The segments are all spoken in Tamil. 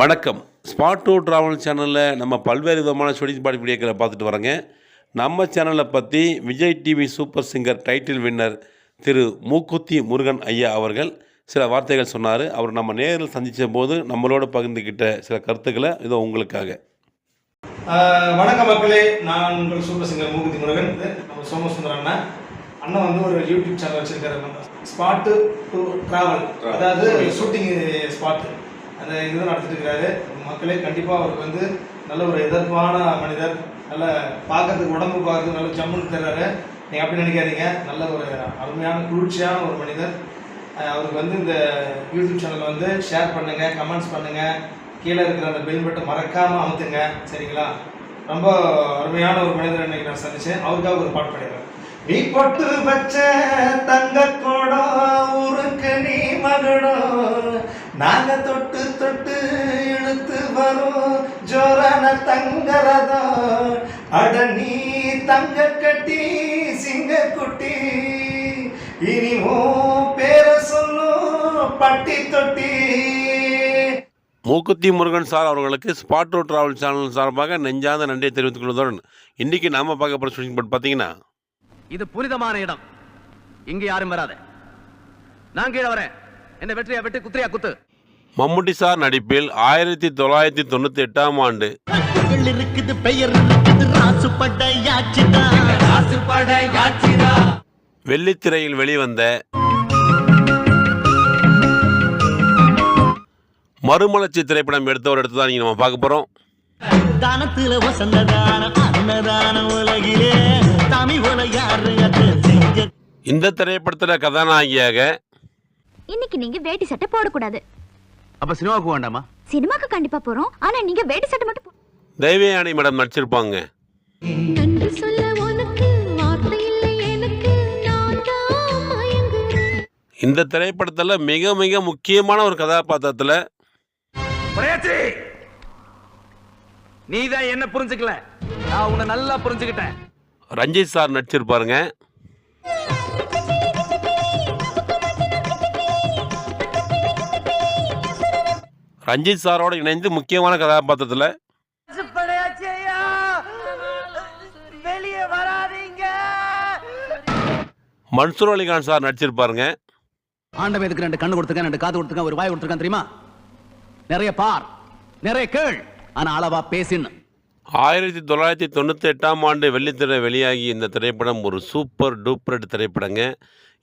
வணக்கம். ஸ்பாட் டூ ட்ராவல் சேனலில் நம்ம பல்வேறு விதமான ஷூட்டிங் பாடி வீடியோக்களை பார்த்துட்டு வரோங்க நம்ம சேனலை பற்றி Vijay TV super singer title winner Thiru Mookuthi Murugan ஐயா அவர்கள் சில வார்த்தைகள் சொன்னார். அவர் நம்ம நேரில் சந்தித்த போது நம்மளோட பகிர்ந்துக்கிட்ட சில கருத்துக்களை இதோ உங்களுக்காக. வணக்கம் மக்களே. நான் உங்கள் சூப்பர் சிங்கர் மூகுதி முருகன். நம்ம சோமசுந்தர அண்ணா. அண்ணன் வந்து ஒரு யூடியூப் சேனல் வச்சிருக்காரு. ஸ்பாட்டு டு டிராவல் அதாவது ஷூட்டிங் ஸ்பாட் அந்த இது நடத்திட்டு இருக்காரு மக்களே கண்டிப்பாக அவருக்கு வந்து நல்ல ஒரு எதிர்ப்பான மனிதர் நல்ல பார்க்கறதுக்கு உடம்பு பார்க்கறதுக்கு நல்ல ஜம்முன்னு தர்றாரு. நீங்கள் அப்படி நினைக்காதீங்க. நல்ல ஒரு அருமையான குளிர்ச்சியான ஒரு மனிதர். அவருக்கு வந்து இந்த யூடியூப் சேனலை வந்து ஷேர் பண்ணுங்கள் கமெண்ட்ஸ் பண்ணுங்கள் கீழே இருக்கிற அந்த பெல் பட்டை மறக்காமல் அமுத்துங்க. சரிங்களா? ரொம்ப அருமையான ஒரு மனிதர் இன்னைக்கு நான் சந்திச்சேன். அவருக்காக ஒரு பாட்டு பண்ணிடுறேன் நீ பொட்டு வச்ச தங்க கோடம் ஊருக்கு நீ மகுடம் நாங்க தொட்டு தொட்டு இழுத்து வரும். ஜோரான தங்கரதம். அட நீ தங்க கட்டி சிங்க குட்டி. இனி உன் பேர சொல்லும் பட்டி தொட்டி. மூக்குத்தி முருகன் சார் அவர்களுக்கு ஸ்பாட் டூ ட்ராவல் சேனல் சார்பாக நெஞ்சாத நன்றியை தெரிவித்துக் கொள்வதுடன் இன்றைக்கி நாம் பார்க்க போகிற ஷூட்டிங் பாட் பார்த்தீங்கன்னா இது புனிதமான இடம். இங்க யாரும் வராத. நான் கீழே வரேன். என்ன வெற்றியா வெட்டு குத்திரியா குத்து? மம்முட்டி சார் நடிப்பில் ஆயிரத்தி தொள்ளாயிரத்தி தொண்ணூற்றி எட்டாம் ஆண்டு. இருக்குது பெயர் வெள்ளித்திரையில் வெளிவந்த மறுமலர்ச்சி திரைப்படம் எடுத்தவர் எடுத்து தான் நீங்கள் நம்ம பார்க்க போகிறோம் தானத்துல வசந்ததான அன்னதான உலகிலே தமிழ் செஞ்ச இந்த திரைப்படத்தில் கதாநாயகியாக இன்னைக்கு நீங்க வேட்டி சட்டை போடக்கூடாது. அப்ப சினிமாவுக்கு வேண்டாமா? சினிமாக்கு கண்டிப்பா போறோம். ஆனா நீங்க வேட்டி சட்டை மட்டும் போ- தெய்வயானி மேடம் நடிச்சிருப்பாங்க. நன்றி சொல்ல உனக்கு வார்த்தை இல்லை எனக்கு நான் தான் மயங்குறேன். இந்த திரைப்படத்தில் மிக மிக முக்கியமான ஒரு கதாபாத்திரத்தில் பிரேச்சி நீ தான் என்ன புரிஞ்சுக்கல? நான் உன்னை நல்லா புரிஞ்சுக்கிட்டேன். ரஞ்சித் சார் நடிச்சிருப்பாருங்க. ரஞ்சித் சாரோட இணைந்து முக்கியமான கதாபாத்திரத்தில் மன்சூர் அலிகான் சார் நடிச்சிருப்பாருங்க. ஆண்டவன் ரெண்டு கண்ணு கொடுத்துருக்கேன் ரெண்டு காது கொடுத்துருக்கேன் ஒரு வாய் கொடுத்துருக்கேன் தெரியுமா? நிறைய பார் நிறைய கேள். ஆனா அளவா பேசின்னு. ஆயிரத்தி தொள்ளாயிரத்தி தொண்ணூற்றி எட்டாம் ஆண்டு வெள்ளித்திரை வெளியாகி இந்த திரைப்படம் ஒரு சூப்பர் டூப்பர் திரைப்படங்க.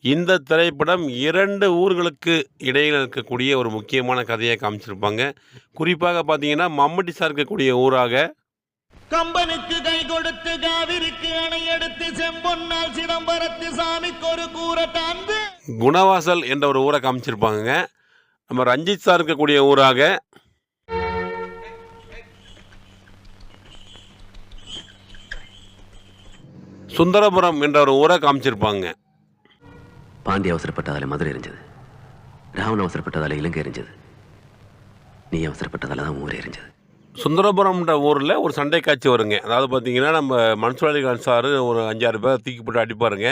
இந்த திரைப்படம் இரண்டு ஊர்களுக்கு இடையில் இருக்கக்கூடிய ஒரு முக்கியமான கதையை காமிச்சிருப்பாங்க. குறிப்பாக பார்த்தீங்கன்னா மம்மட்டி சார் இருக்கக்கூடிய ஊராக கம்பனுக்கு கை கொடுத்து காவிரிக்கு அணை எடுத்து செம்பொன்னால் சிதம்பரத்து சாமிக்கு ஒரு கூரை தாந்து குணவாசல் என்ற ஒரு ஊரை காமிச்சிருப்பாங்க நம்ம ரஞ்சித் சார் இருக்கக்கூடிய ஊராக சுந்தரபுரம் என்ற ஒரு ஊரை காமிச்சிருப்பாங்க. பாண்டி அவசரப்பட்டதால மதுரை எரிஞ்சது. ராவணன் அவசரப்பட்டதால இலங்கை எரிஞ்சது. நீ அவசரப்பட்டதால தான் ஊரே எரிஞ்சது. சுந்தரபுரம்ன்ற ஊரில் ஒரு சண்டை காட்சி வருங்க. அதாவது பார்த்தீங்கன்னா நம்ம மன்சூர் அலிகான் சார் ஒரு அஞ்சாறு பேர் தூக்கி போட்டு அடிப்பாருங்க.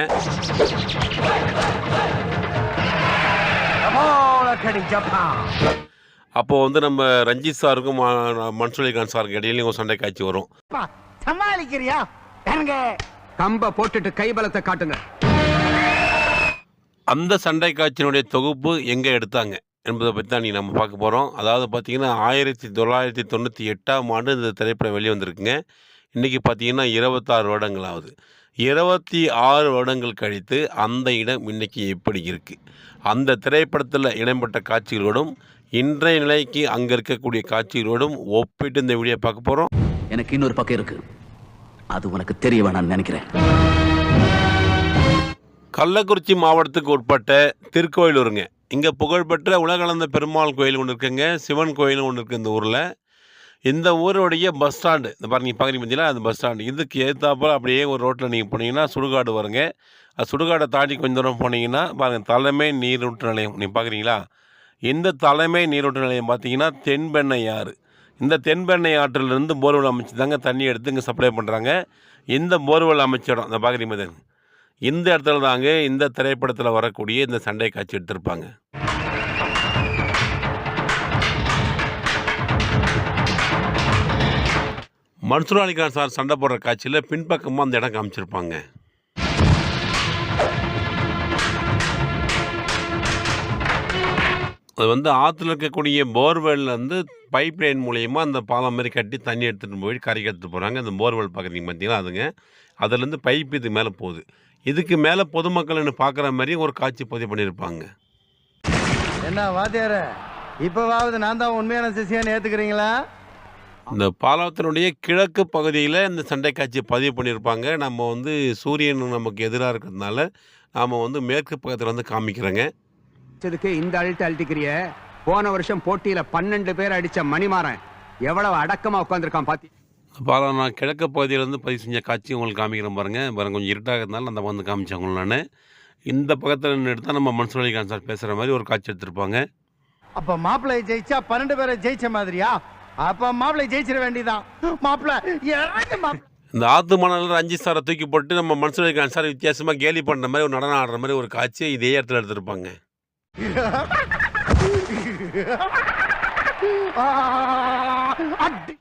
அப்போது வந்து நம்ம ரஞ்சித் சாருக்கும் மன்சூர் அலிகான் சாருக்கு இடையிலையும் ஒரு சண்டை காட்சி வரும். சமாளிக்கிறியா? கம்ப போட்டுட்டு கைபலத்தை காட்டுங்க. அந்த சண்டை காட்சியினுடைய தொகுப்பு எங்கே எடுத்தாங்க என்பதை பற்றி தான் நீ நம்ம பார்க்க போகிறோம் அதாவது பார்த்தீங்கன்னா ஆயிரத்தி தொள்ளாயிரத்தி தொண்ணூற்றி எட்டாம் ஆண்டு இந்த திரைப்படம் வெளியே வந்திருக்குங்க இன்றைக்கி பார்த்தீங்கன்னா இருபத்தாறு வருடங்கள் ஆகுது இருபத்தி ஆறு வருடங்கள் கழித்து அந்த இடம் இன்னைக்கு எப்படி இருக்குது அந்த திரைப்படத்தில் இடம்பெற்ற காட்சிகளோடும் இன்றைய நிலைக்கு அங்கே இருக்கக்கூடிய காட்சிகளோடும் ஒப்பிட்டு இந்த வீடியோ பார்க்க போகிறோம் எனக்கு இன்னொரு பக்கம் இருக்குது அது உனக்கு தெரிய வேணாம்னு நினைக்கிறேன். கள்ளக்குறிச்சி மாவட்டத்துக்கு உட்பட்ட திருக்கோயிலூருங்க. இங்கே புகழ்பெற்ற உலகளந்த பெருமாள் கோயில் ஒன்று இருக்குங்க. சிவன் கோயில் ஒன்று இருக்குது இந்த ஊரில். இந்த ஊருடைய பஸ் ஸ்டாண்டு இந்த பாருங்க பார்க்குறீங்க பார்த்தீங்களா அந்த பஸ் ஸ்டாண்டு. இதுக்கு ஏற்றாப்பில் அப்படியே ஒரு ரோட்டில் நீங்கள் போனீங்கன்னா சுடுகாடு வருங்க. அது சுடுகாடை தாண்டி கொஞ்சம் தூரம் போனீங்கன்னா பாருங்கள் தலைமை நீரூற்று நிலையம். நீங்கள் பார்க்குறீங்களா இந்த தலைமை நீரூற்று நிலையம் பார்த்தீங்கன்னா தென்பெண்ணை ஆறு இந்த தென்பெண்ணை ஆற்றிலிருந்து போர்வெல் அமைச்சு தாங்க தண்ணி எடுத்து இங்கே சப்ளை பண்ணுறாங்க இந்த போர்வெல் அமைச்சிடும் இந்த பார்க்குறீங்க இந்த இடத்துல தாங்க இந்த திரைப்படத்தில் வரக்கூடிய இந்த சண்டை காட்சி எடுத்திருப்பாங்க. மன்சூர் அலிகான் சார் சண்டை போடுற காட்சியில் பின்பக்கமாக அந்த இடம் காமிச்சிருப்பாங்க. அது வந்து ஆற்றுல இருக்கக்கூடிய போர்வெல்லேருந்து பைப் லைன் மூலியமாக அந்த பாலம் மாதிரி கட்டி தண்ணி எடுத்துகிட்டு போய் கரைக்கு எடுத்துகிட்டு போகிறாங்க அந்த போர்வெல் பார்க்குறீங்க பார்த்தீங்கன்னா அதுங்க. அதுலேருந்து பைப் இது மேலே போகுது. இதுக்கு மேலே பொதுமக்கள் என்ன பார்க்குற மாதிரி ஒரு காட்சி பதிவு பண்ணியிருப்பாங்க என்ன வாத்தியார இப்பவாவது நான் தான் உண்மையான சிசியான்னு ஏத்துக்கிறீங்களா? இந்த பாலத்தினுடைய கிழக்கு பகுதியில் இந்த சண்டை காட்சி பதிவு பண்ணியிருப்பாங்க நம்ம வந்து சூரியன் நமக்கு எதிராக இருக்கிறதுனால நாம் வந்து மேற்கு பக்கத்தில் வந்து காமிக்கிறோங்க. அடிச்சதுக்கு இந்த அழுத்த அழுத்திக்கிறிய. போன வருஷம் போட்டியில பன்னெண்டு பேர் அடிச்ச மணிமாறன் எவ்வளவு அடக்கமா உட்காந்துருக்கான் பாத்தி பாலம் நான் கிழக்கு பகுதியிலேருந்து பதிவு செஞ்ச காட்சி உங்களுக்கு காமிக்கிறேன் பாருங்கள் பாருங்க கொஞ்சம் இருட்டாக இருந்தாலும் அந்த வந்து காமிச்சேன் உங்களுக்கு நான். இந்த பக்கத்தில் நின்று எடுத்தால் நம்ம மன்சூர் அலிகான் சார் பேசுகிற மாதிரி ஒரு காட்சி எடுத்திருப்பாங்க. அப்ப மாப்பிள்ளை ஜெயிச்சா பன்னெண்டு பேரை ஜெயிச்ச மாதிரியா? அப்ப மாப்பிள்ளை ஜெயிச்சிட வேண்டியதான் மாப்பிள்ளை இந்த ஆத்து மணலில் ரஞ்சித் சாரை தூக்கி போட்டு நம்ம மன்சூர் அலிகான் சார் வித்தியாசமாக கேலி பண்ணுற மாதிரி ஒரு நடனம் ஆடுற மாதிரி ஒரு காட்சியை இதே இடத்துல எடுத்திருப்பாங்க. அடி.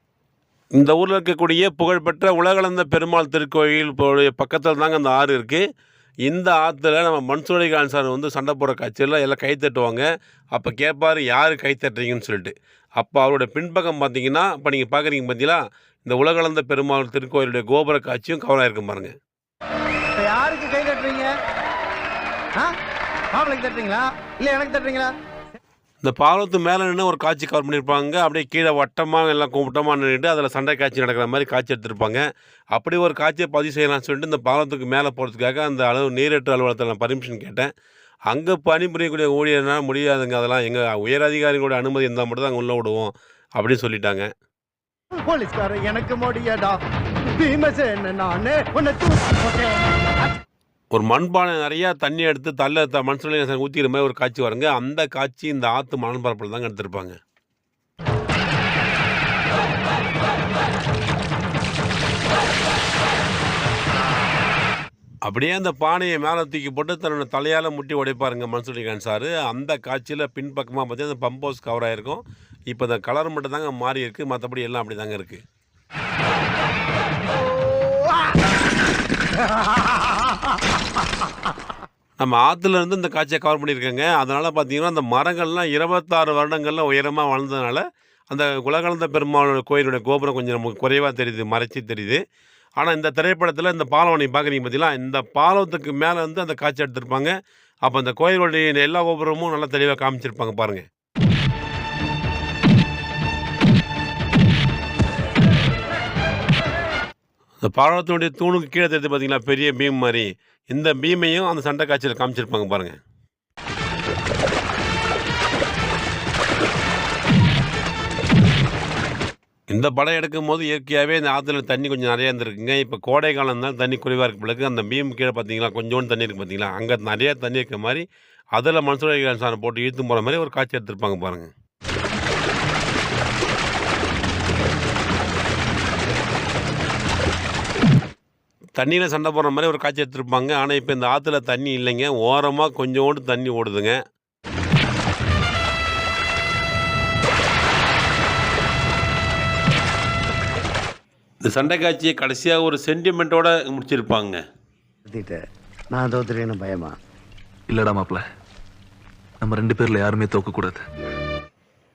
இந்த ஊரில் இருக்கக்கூடிய புகழ்பெற்ற உலகளந்த பெருமாள் திருக்கோயில் பக்கத்தில் தாங்க அந்த ஆறு இருக்குது இந்த ஆற்றுல நம்ம மன்சூரி கான் சார் வந்து சண்டை போடுற காட்சியில் எல்லாம் கை தட்டுவாங்க. அப்போ கேட்பார் யார் கை தட்டுறீங்கன்னு சொல்லிட்டு. அப்போ அவரோட பின்பக்கம் பார்த்தீங்கன்னா இப்போ நீங்கள் பார்க்குறீங்க பார்த்தீங்களா இந்த உலகளந்த பெருமாள் திருக்கோயிலுடைய கோபுர காட்சியும் கவர் பாருங்கள் பாருங்க. யாருக்கு கை தட்டுறீங்க? மாப்பிள்ளைக்கு தட்டுறீங்களா? இல்லை எனக்கு தட்டுறீங்களா? இந்த பாலத்து மேலே நின்று ஒரு காட்சி கவர் பண்ணியிருப்பாங்க அப்படியே கீழே வட்டமாக எல்லாம் கூட்டமாக நின்றுட்டு அதில் சண்டை காட்சி நடக்கிற மாதிரி காட்சி எடுத்திருப்பாங்க. அப்படி ஒரு காட்சியை பதிவு செய்யலாம்னு சொல்லிட்டு இந்த பாலத்துக்கு மேலே போகிறதுக்காக அந்த அளவு நீரேற்று அலுவலகத்தில் நான் பர்மிஷன் கேட்டேன். அங்கே பணிபுரியக்கூடிய ஊழியர்னால் முடியாதுங்க. அதெல்லாம் எங்கள் உயர் அதிகாரிகளோட அனுமதி இருந்தால் மட்டும் தான் அங்கே உள்ளே விடுவோம் அப்படின்னு சொல்லிட்டாங்க. போலீஸ்காரன் எனக்கு முடியடா. பீமசேன நானு உன்னை தூக்கி போட்டேன். ஒரு மண்பானை நிறையா தண்ணி எடுத்து தள்ள த மனுஷன் ஊற்றிக்கிற மாதிரி ஒரு காட்சி வருங்க. அந்த காட்சி இந்த ஆற்று மணல் பரப்பில் தாங்க எடுத்திருப்பாங்க. அப்படியே அந்த பானையை மேலே தூக்கி போட்டு தன்னோட தலையால் முட்டி உடைப்பாருங்க மன்சூரிகான் சார். அந்த காட்சியில் பின்பக்கமாக பார்த்தீங்கன்னா அந்த பம்ப் ஹவுஸ் கவர் ஆகிருக்கும் இப்போ இந்த கலர் மட்டும் தாங்க மாறி இருக்குது மற்றபடி எல்லாம் அப்படி தாங்க இருக்குது நம்ம ஆற்றுல இருந்து இந்த காட்சியை கவர் பண்ணியிருக்கேங்க. அதனால் பார்த்தீங்கன்னா அந்த மரங்கள்லாம் இருபத்தாறு வருடங்களில் உயரமாக வளர்ந்ததுனால அந்த குலகலந்த பெருமாளோட கோயிலுடைய கோபுரம் கொஞ்சம் நமக்கு குறைவாக தெரியுது மறைச்சி தெரியுது. ஆனால் இந்த திரைப்படத்தில் இந்த பாலம் நீங்கள் பார்க்குறீங்க பார்த்தீங்களா? இந்த பாலத்துக்கு மேலே வந்து அந்த காட்சி எடுத்திருப்பாங்க. அப்போ அந்த கோயிலுடைய எல்லா கோபுரமும் நல்லா தெளிவாக காமிச்சிருப்பாங்க பாருங்கள் இந்த பாலத்தினுடைய தூணுக்கு கீழே தெரிஞ்சு பார்த்தீங்களா பெரிய பீம் மாதிரி. இந்த பீமையும் அந்த சண்டை காட்சியில் காமிச்சிருப்பாங்க பாருங்கள் இந்த படம் எடுக்கும் போது இயற்கையாகவே இந்த ஆற்றுல தண்ணி கொஞ்சம் நிறையா இருந்திருக்குங்க. இப்போ கோடை காலம் தான் தண்ணி குறைவாக இருக்க பிறகு அந்த பீம் கீழே பார்த்தீங்களா கொஞ்சோண்டு தண்ணி இருக்குது பார்த்தீங்களா அங்கே நிறையா தண்ணி இருக்க மாதிரி அதில் மனுஷன் சாணம் போட்டு இழுத்து போகிற மாதிரி ஒரு காட்சி எடுத்திருப்பாங்க பாருங்கள் தண்ணியில் சண்டை போடுற மாதிரி ஒரு காட்சி எடுத்திருப்பாங்க. ஆனால் இப்போ இந்த ஆற்றுல தண்ணி இல்லைங்க. ஓரமாக கொஞ்சோண்டு தண்ணி ஓடுதுங்க. இந்த சண்டை காட்சியை கடைசியாக ஒரு சென்டிமெண்ட்டோட முடிச்சிருப்பாங்க. நான் தோத்துறேன்னு பயமா? இல்லடா மாப்ள நம்ம ரெண்டு பேர்ல யாருமே தோக்கக்கூடாது.